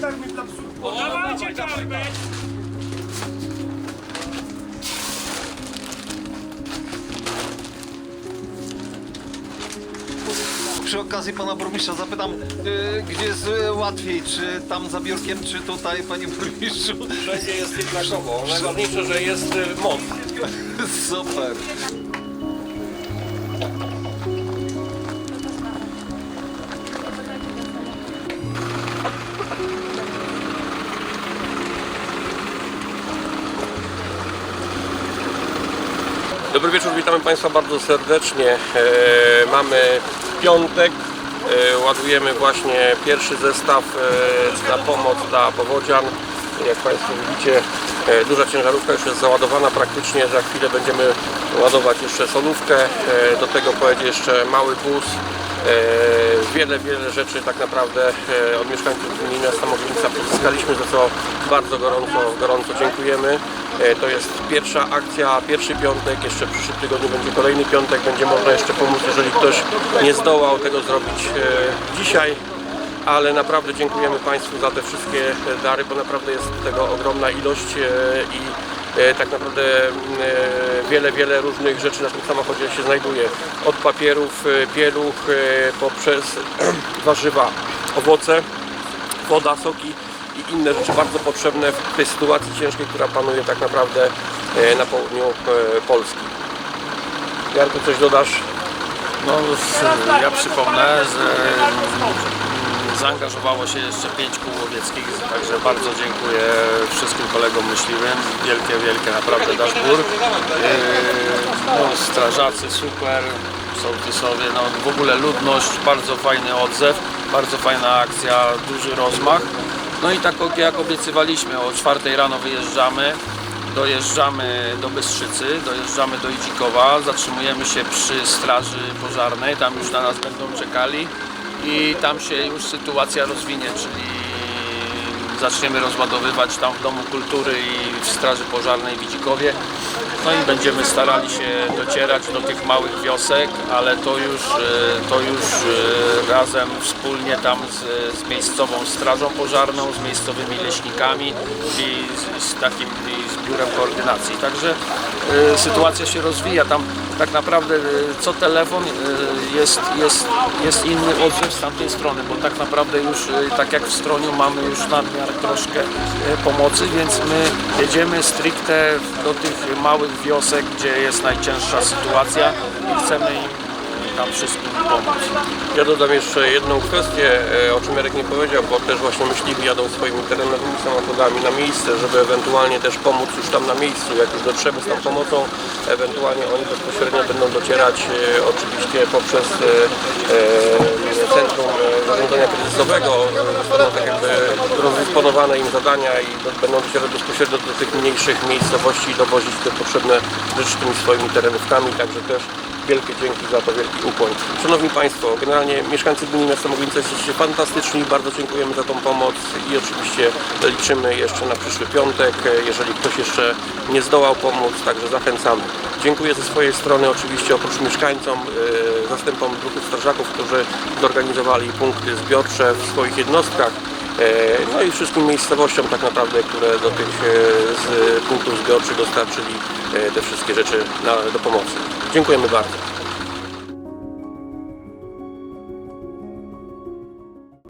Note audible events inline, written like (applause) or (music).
termin dla psów. Dawajcie torbę! Przy okazji pana burmistrza zapytam, y, gdzie jest y, łatwiej, czy tam za biurkiem, czy tutaj, panie burmistrzu? Wszędzie jest jednakowo. Najważniejsze, że jest y, moc. Super. Dobry wieczór, witamy Państwa bardzo serdecznie. E, mamy piątek, e, ładujemy właśnie pierwszy zestaw e, na pomoc dla powodzian. Jak Państwo widzicie, duża ciężarówka już jest załadowana praktycznie. Za chwilę będziemy ładować jeszcze solówkę. Do tego pojedzie jeszcze mały bus. Wiele, wiele rzeczy tak naprawdę od mieszkańców gminy miasta Mogilnica pozyskaliśmy, za co bardzo gorąco, gorąco dziękujemy. E, To jest pierwsza akcja, pierwszy piątek, jeszcze w przyszłym tygodniu będzie kolejny piątek, będzie można jeszcze pomóc, jeżeli ktoś nie zdołał tego zrobić e, dzisiaj. Ale naprawdę dziękujemy Państwu za te wszystkie e, dary, bo naprawdę jest tego ogromna ilość i tak naprawdę e, wiele, wiele różnych rzeczy na tym samochodzie się znajduje. Od papierów, pieluch, poprzez (clears throat) warzywa, owoce, woda, soki i inne rzeczy bardzo potrzebne w tej sytuacji ciężkiej, która panuje tak naprawdę e, na południu e, Polski. Jarku, coś dodasz? No, ja przypomnę, że mm, zaangażowało się jeszcze pięć kół łowieckich, także bardzo dziękuję wszystkim kolegom myśliwym. Wielkie, wielkie naprawdę daszbór. Yy, No, strażacy super, sołtysowie, no w ogóle ludność, bardzo fajny odzew, bardzo fajna akcja, duży rozmach. No i tak jak obiecywaliśmy, o czwartej rano wyjeżdżamy. Dojeżdżamy do Bystrzycy, dojeżdżamy do Idzikowa, zatrzymujemy się przy straży pożarnej, tam już na nas będą czekali i tam się już sytuacja rozwinie, czyli zaczniemy rozładowywać tam w Domu Kultury i w Straży Pożarnej w Idzikowie. No i będziemy starali się docierać do tych małych wiosek, ale to już, e, to już e, razem wspólnie tam z, z miejscową strażą pożarną, z miejscowymi leśnikami i z, z takim i z biurem koordynacji. Także sytuacja się rozwija. Tam tak naprawdę e, co telefon e, jest, jest, jest inny odzew z tamtej strony, bo tak naprawdę już tak jak w Stroniu mamy już nadmiar troszkę pomocy, więc my jedziemy stricte do tych małych wiosek, gdzie jest najcięższa sytuacja i chcemy im wszystkim pomóc. Ja dodam jeszcze jedną kwestię, e, o czym Jarek nie powiedział, bo też właśnie myśliwi jadą swoimi terenowymi samochodami na miejsce, żeby ewentualnie też pomóc już tam na miejscu, jak już dotrzemy z tą pomocą, ewentualnie oni bezpośrednio będą docierać e, oczywiście poprzez e, Centrum Zarządzania Kryzysowego, zostaną tak jakby rozdysponowane im zadania i będą docierać bezpośrednio do tych mniejszych miejscowości i dowozić te potrzebne rzeczy tymi swoimi terenówkami, także też wielkie dzięki za to, wielki ukłon. Szanowni Państwo, generalnie mieszkańcy gminy miasta Mogilnica jesteście fantastyczni, bardzo dziękujemy za tą pomoc i oczywiście liczymy jeszcze na przyszły piątek, jeżeli ktoś jeszcze nie zdołał pomóc, także zachęcamy. Dziękuję ze swojej strony oczywiście oprócz mieszkańcom, yy, zastępom druhów strażaków, którzy zorganizowali punkty zbiorcze w swoich jednostkach. E, No i wszystkim miejscowościom tak naprawdę, które do tych e, z punktów zbiorczych dostarczyli e, te wszystkie rzeczy na, do pomocy. Dziękujemy bardzo.